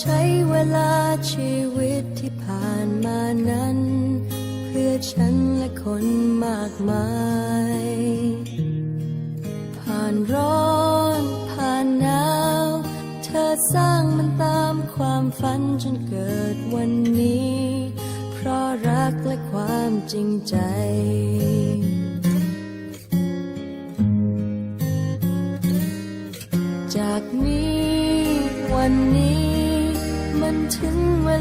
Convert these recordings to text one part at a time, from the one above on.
ใช้เวลาชีวิตที่ผ่านมานั้น เพื่อฉันและคนมากมาย ผ่านร้อนผ่านหนาว เธอสร้างมันตามความฝันจนเกิดวันนี้ เพราะรักและความจริงใจจากนี้วันนี้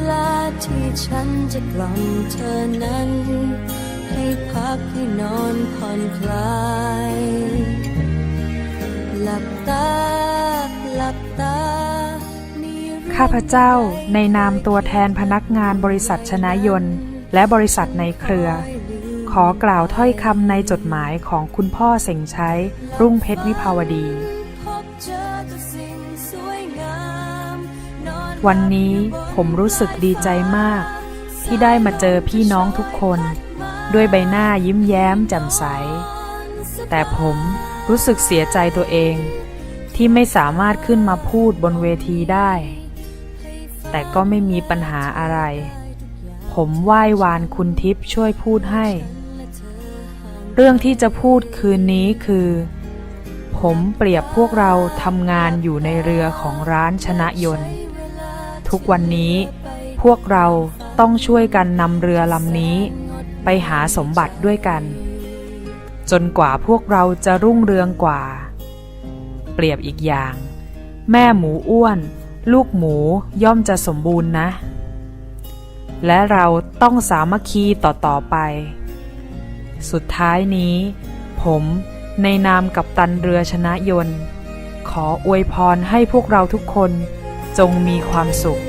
ลาที่ฉันจะกล่อมเธอนั้น ให้พักให้นอนผ่อนคลาย หลับตา หลับตามีเรื่องข้าพเจ้าในนามตัวแทนพนักงานบริษัทชนะยนต์ และบริษัทในเครือ ขอกล่าวถ้อยคำในจดหมายของคุณพ่อเส่งใช้รุ่งเพชรวิภาวดี พบเจอแต่สิ่งสวยงามนอน วันนี้ผมรู้สึกดีใจมาก ที่ได้มาเจอพี่น้องทุกคน ด้วยใบหน้ายิ้มแย้มแจ่มใส แต่ผมรู้สึกเสียใจตัวเอง ที่ไม่สามารถขึ้นมาพูดบนเวทีได้ แต่ก็ไม่มีปัญหาอะไร ผมไหว้วานคุณทิพย์ช่วยพูดให้ เรื่องที่จะพูดคืนนี้คือ ผมเปรียบพวกเราทำงานอยู่ในเรือของร้านชนะยนต์ ทุกวันนี้ พวกเราต้องช่วยกันนำเรือลำนี้ ไปหาสมบัติด้วยกัน จนกว่าพวกเราจะรุ่งเรืองกว่า เปรียบอีกอย่าง แม่หมูอ้วน ลูกหมูย่อมจะสมบูรณ์นะ และเราต้องสามัคคีต่อๆไป สุดท้ายนี้ ผมในนามกับตันเรือชนะยนต์ ขออวยพรให้พวกเราทุกคน จงมีความสุข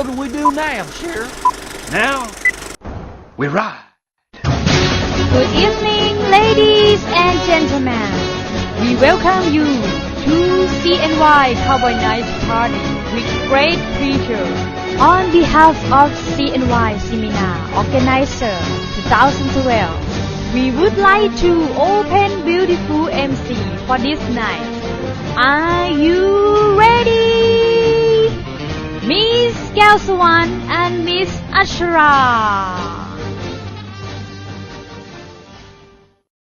What do we do now, Sheriff? Now, we ride. Good evening, ladies and gentlemen. We welcome you to CNY Cowboy Night Party with great pleasure. On behalf of CNY Seminar Organizer 2012, we would like to open beautiful MC for this night. Are you ready? Elswan and Miss Ashra.